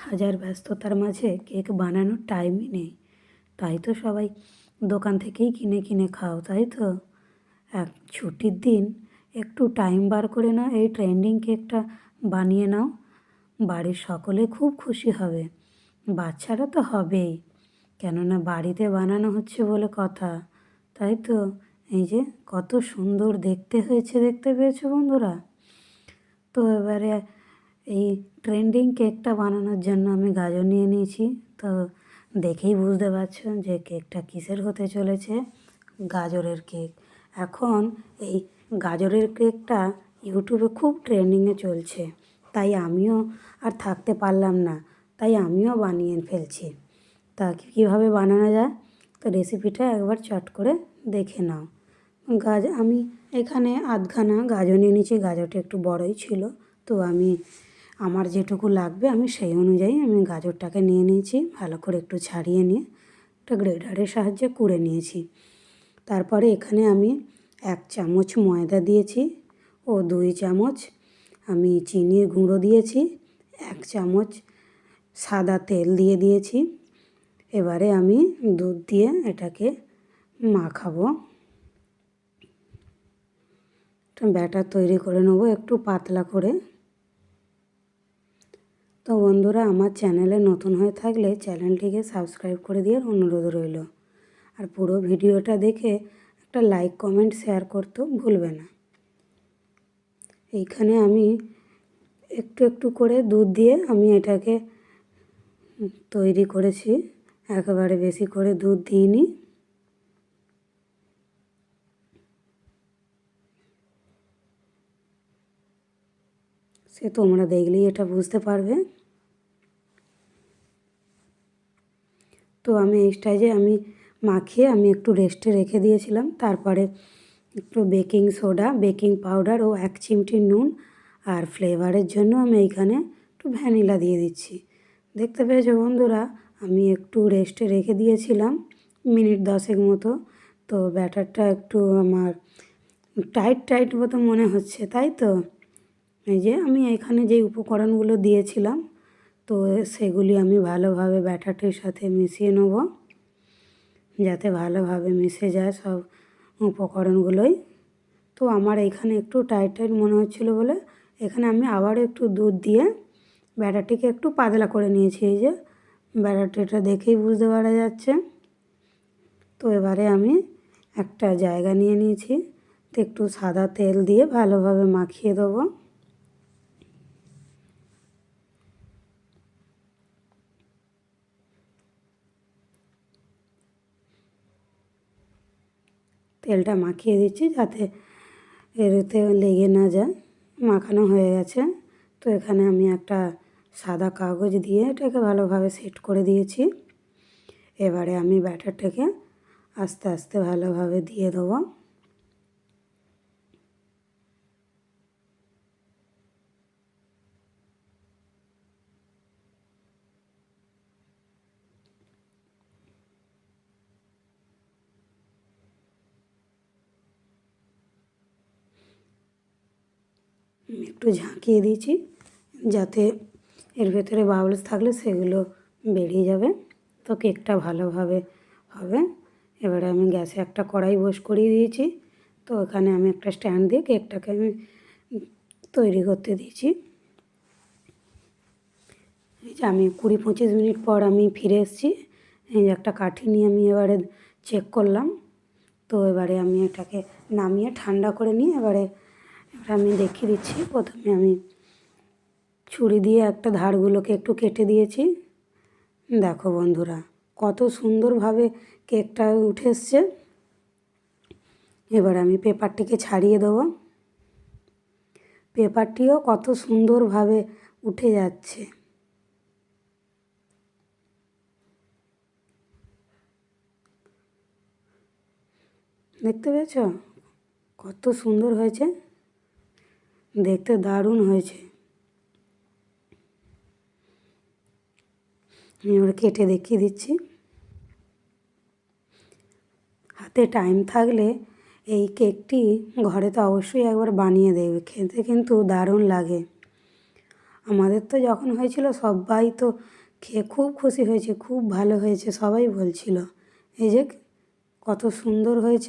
হাজার ব্যস্ততার মাঝে কেক বানানোর টাইমই নেই। তাই তো সবাই দোকান থেকেই কিনে কিনে খাও, তাই তো? এক ছুটির দিন একটু টাইম বার করে নাও, এই ট্রেন্ডিং কেকটা বানিয়ে নাও। বাড়ির সকলে খুব খুশি হবে। বাচ্চারা তো হবেই। কেননা বাড়িতে বানানো হচ্ছে বলে কথা। তাই তো? এই যে কত সুন্দর দেখতে হয়েছে, দেখতে পেয়েছ বন্ধুরা? তো এবারে এই ট্রেন্ডিং কেকটা বানানোর জন্য আমি গাজর নিয়ে নিয়েছি। তো দেখেই বুঝতে পারছ যে কেকটা কিসের হতে চলেছে? গাজরের কেক। এখন এই গাজরের কেকটা ইউটিউবে খুব ট্রেন্ডিংয়ে চলছে। তাই আমিও আর থাকতে পারলাম না। তাই আমিও বানিয়ে ফেলছি। তা কীভাবে বানানো যায়? তো রেসিপিটা একবার চট করে দেখে নাও। গাজ, আমি এখানে আধখানা গাজর নিয়ে নিয়েছি। গাজরটা একটু বড়ই ছিল। তো আমি আমার যেটুকু লাগবে আমি সেই অনুযায়ী আমি গাজরটাকে নিয়ে নিয়েছি, ভালো করে একটু ছাড়িয়ে নিয়ে একটা গ্রেডারের সাহায্যে কুড়ে নিয়েছি। তারপরে এখানে আমি এক চামচ ময়দা দিয়েছি ও দুই চামচ আমি চিনির গুঁড়ো দিয়েছি, এক চামচ সাদা তেল দিয়ে দিয়েছি। এবারে আমি দুধ দিয়ে এটাকে মাখাবো। ব্যাটার তৈরি করে নেব একটু পাতলা করে। তো বন্ধুরা, আমার চ্যানেলে নতুন হয়ে থাকলে চ্যানেলটিকে সাবস্ক্রাইব করে দেওয়ার অনুরোধ রইল। আর পুরো ভিডিওটা দেখে একটা লাইক, কমেন্ট, শেয়ার করতেও ভুলবে না। এইখানে আমি একটু একটু করে দুধ দিয়ে আমি এটাকে তৈরি করেছি। একেবারে বেশি করে দুধ দিইনি। সে তোমরা দেখলেই এটা বুঝতে পারবে। তো আমি এই স্টাইজে আমি মাখিয়ে আমি একটু রেস্টে রেখে দিয়েছিলাম। তারপরে একটু বেকিং সোডা বেকিং পাউডার ও এক চিমটি নুন আর ফ্লেভারের জন্য আমি এইখানে একটু ভ্যানিলা দিয়ে দিচ্ছি। দেখতে পেয়েছ বন্ধুরা, আমি একটু রেস্টে রেখে দিয়েছিলাম মিনিট দশেক মতো। তো ব্যাটারটা একটু আমার টাইট টাইট মতো মনে হচ্ছে, তাই তো? এই যে আমি এখানে যে উপকরণগুলো দিয়েছিলাম, তো সেগুলি আমি ভালোভাবে ব্যাটারটির সাথে মিশিয়ে নেব, যাতে ভালোভাবে মিশে যায় সব উপকরণগুলোই। তো আমার এখানে একটু টাইট টাইট মনে হচ্ছিল বলে, এখানে আমি আবারও একটু দুধ দিয়ে ব্যাটারটিকে একটু পাতলা করে নিয়েছি, এই যে ব্যাটারটিটা দেখেই বুঝতে পারা যাচ্ছে। তো এবারে আমি একটা জায়গা নিয়ে নিয়েছি, তো একটু সাদা তেল দিয়ে ভালোভাবে মাখিয়ে দেবো। তেলটা মাখিয়ে দিচ্ছি যাতে এরতে লেগে না যায়। মাখানো হয়ে গেছে। তো এখানে আমি একটা সাদা কাগজ দিয়ে এটাকে ভালোভাবে সেট করে দিয়েছি। এবারে আমি ব্যাটারটাকে আস্তে আস্তে ভালোভাবে দিয়ে দেবো। একটু ঝাঁকিয়ে দিয়েছি যাতে এর ভেতরে বাবলস থাকলে সেগুলো বেরিয়ে যাবে। তো কেকটা ভালোভাবে হবে। এবারে আমি গ্যাসে একটা কড়াই বস করিয়ে দিয়েছি। তো ওখানে আমি একটা স্ট্যান্ড দিয়ে কেকটাকে আমি তৈরি করতে দিয়েছি। এই যে আমি কুড়ি পঁচিশ মিনিট পর আমি ফিরে এসেছি। এই যে একটা কাঠি নিয়ে আমি এবারে চেক করলাম। তো এবারে আমি এটাকে নামিয়ে ঠান্ডা করে নিয়ে এবারে এবার আমি দেখিয়ে দিচ্ছি। প্রথমে আমি ছুরি দিয়ে একটা ধারগুলোকে একটু কেটে দিয়েছি। দেখো বন্ধুরা, কত সুন্দরভাবে কেকটা উঠে এসছে। এবার আমি পেপারটিকে ছাড়িয়ে দেবো। পেপারটিও কত সুন্দরভাবে উঠে যাচ্ছে। দেখতে পেয়েছ? কত সুন্দর হয়েছে। দেখতে দারুণ হয়েছে। আমি এবার কেটে দেখিয়ে দিচ্ছি। হাতে টাইম থাকলে এই কেকটি ঘরে তো অবশ্যই একবার বানিয়ে দেবে। খেতে কিন্তু দারুণ লাগে। আমাদের তো যখন হয়েছিল সবাই তো খেয়ে খুব খুশি হয়েছে, খুব ভালো হয়েছে, সবাই বলছিল। এই যে কত সুন্দর হয়েছে।